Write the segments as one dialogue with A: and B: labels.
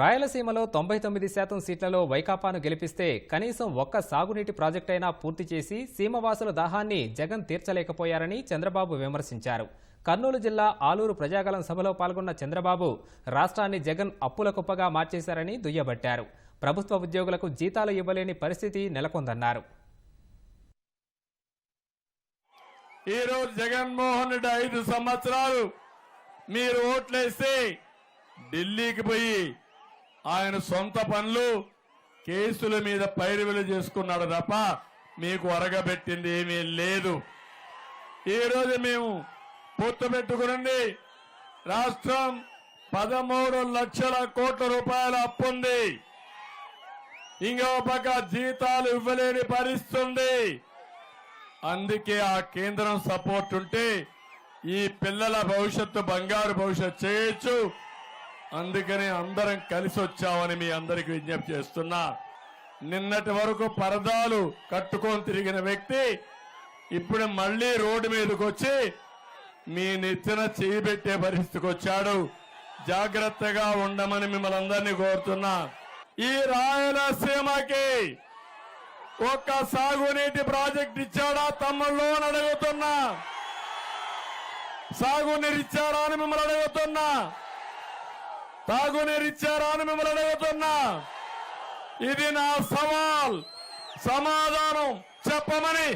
A: రాయలసీమలో తొంభై తొమ్మిది శాతం సీట్లలో వైకాపాను గెలిపిస్తే కనీసం ఒక్క సాగునీటి ప్రాజెక్టైనా పూర్తి చేసి సీమవాసుల దాహాన్ని జగన్ తీర్చలేకపోయారని చంద్రబాబు విమర్శించారు. కర్నూలు జిల్లా ఆలూరు ప్రజాగలం సభలో పాల్గొన్న చంద్రబాబు రాష్ట్రాన్ని జగన్ అప్పుల కుప్పగా మార్చేశారని దుయ్యబట్టారు. ప్రభుత్వ ఉద్యోగులకు జీతాలు ఇవ్వలేని పరిస్థితి నెలకొందన్నారు.
B: ఈ రోజు జగన్మోహన్ రెడ్డి ఐదు సంవత్సరాలు మీరు ఓట్లేస్తే ఢిల్లీకి పోయి ఆయన సొంత పనులు కేసుల మీద పైరువిలు చేసుకున్నాడు తప్ప మీకు అరగబెట్టింది ఏమీ లేదు. ఈ రోజు మేము పొత్తు పెట్టుకునండి. రాష్ట్రం పదమూడు లక్షల కోట్ల రూపాయల అప్పుంది ఇంకో పక్క జీతాలు ఇవ్వలేని పరిస్థితుంది అందుకే ఆ కేంద్రం సపోర్ట్ ఉంటే ఈ పిల్లల భవిష్యత్తు బంగారు భవిష్యత్తు చేయొచ్చు. అందుకని అందరం కలిసి వచ్చామని మీ అందరికి విజ్ఞప్తి చేస్తున్నా. నిన్నటి వరకు పరదాలు కట్టుకొని తిరిగిన వ్యక్తి ఇప్పుడు మళ్ళీ రోడ్డు మీదకి వచ్చి మీ నెత్తిన చేయి పెట్టే పరిస్థితికి వచ్చాడు. జాగ్రత్తగా ఉండమని మిమ్మల్ని అందరినీ కోరుతున్నా. ఈ రాయలసీమకి ఒక్క సాగునీటి ప్రాజెక్ట్ ఇచ్చాడా తమ్ముళ్ళు అని అడుగుతున్నా. సాగునీరు ఇచ్చారా అని మిమ్మల్ని అడుగుతున్నా. తాగునీరిచ్చారా అని మిమ్మల్ని అడుగుతున్నా. ఇది నా సవాల్. సమాధానం చెప్పమని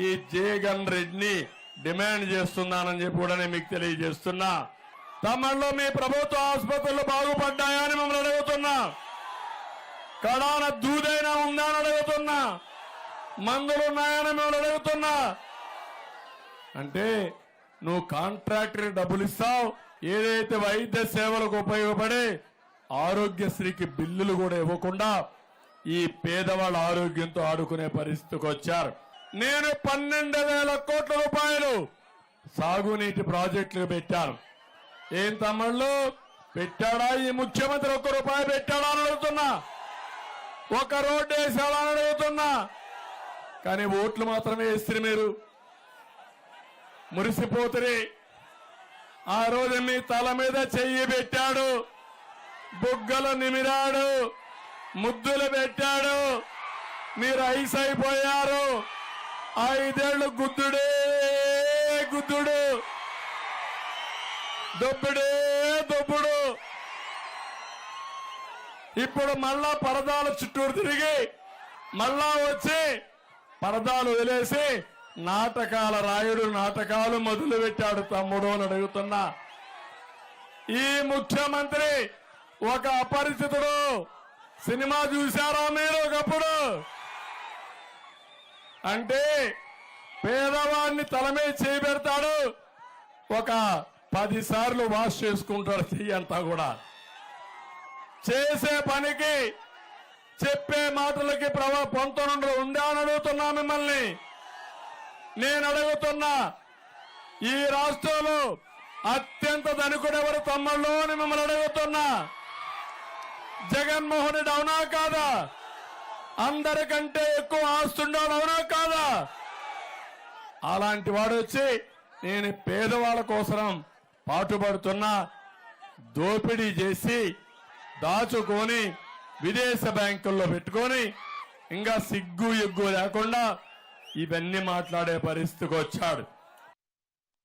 B: ఈ జగన్ రెడ్డిని డిమాండ్ చేస్తున్నానని చెప్పి కూడా నేను మీకు తెలియజేస్తున్నా. తమిళలో మీ ప్రభుత్వ ఆసుపత్రులు బాగుపడ్డాయా అని మిమ్మల్ని అడుగుతున్నా. కడాన దూదైనా ఉందా అని అడుగుతున్నా. మందులు ఉన్నాయని మిమ్మల్ని అడుగుతున్నా. అంటే నువ్వు కాంట్రాక్టర్ డబ్బులు ఇస్తావు ఏదైతే వైద్య సేవలకు ఉపయోగపడే ఆరోగ్యశ్రీకి బిల్లులు కూడా ఇవ్వకుండా ఈ పేదవాళ్ళ ఆరోగ్యంతో ఆడుకునే పరిస్థితికి వచ్చారు. నేను పన్నెండు వేల కోట్ల రూపాయలు సాగునీటి ప్రాజెక్టులు పెట్టాను. ఏం తమ్ముళ్ళు? పెట్టాడా? ఈ ముఖ్యమంత్రి ఒక్క రూపాయి పెట్టాడా అని అడుగుతున్నా. ఒక రోడ్డు వేసాడా అని అడుగుతున్నా. కానీ ఓట్లు మాత్రమే వేస్తారు మీరు. మురిసిపోతురి ఆ రోజు మీ తల మీద చెయ్యి పెట్టాడు. బుగ్గలు నిమిరాడు. ముద్దులు పెట్టాడు. మీరు ఐస్ అయిపోయారు. ఐదేళ్ళు గుద్దుడే గుద్దుడు. దొబ్బుడే దొబ్బుడు. ఇప్పుడు మళ్ళా పరదాలు చుట్టూరు తిరిగి మళ్ళా వచ్చి పరదాలు వదిలేసి నాటకాల రాయుడు నాటకాలు మొదలుపెట్టాడు తమ్ముడు అని అడుగుతున్నా. ఈ ముఖ్యమంత్రి ఒక అపరిచితుడు. సినిమా చూశారా మీరు ఒకప్పుడు? అంటే పేదవాడిని తల మీద ఒక పదిసార్లు వాష్ చేసుకుంటాడు చెయ్యంతా కూడా. చేసే పనికి చెప్పే మాటలకి ప్రభా పొంతనుండ్రు ఉందా అని అడుగుతున్నా మిమ్మల్ని. నేను అడుగుతున్నా ఈ రాష్ట్రంలో అత్యంత ధనికుడెవరు తమ్ముళ్ళు అని మిమ్మల్ని అడుగుతున్నా. జగన్మోహన్ రెడ్డి అవునా కాదా? అందరికంటే ఎక్కువ ఆస్తుండాడు అవునా కాదా? అలాంటి వాడు వచ్చి నేను పేదవాళ్ళ కోసం పాటుపడుతున్నా దోపిడీ చేసి దాచుకొని విదేశ బ్యాంకుల్లో పెట్టుకొని ఇంకా సిగ్గు ఎగ్గు లేకుండా ఇవన్నీ మాట్లాడే పరిస్థితికి వచ్చాడు.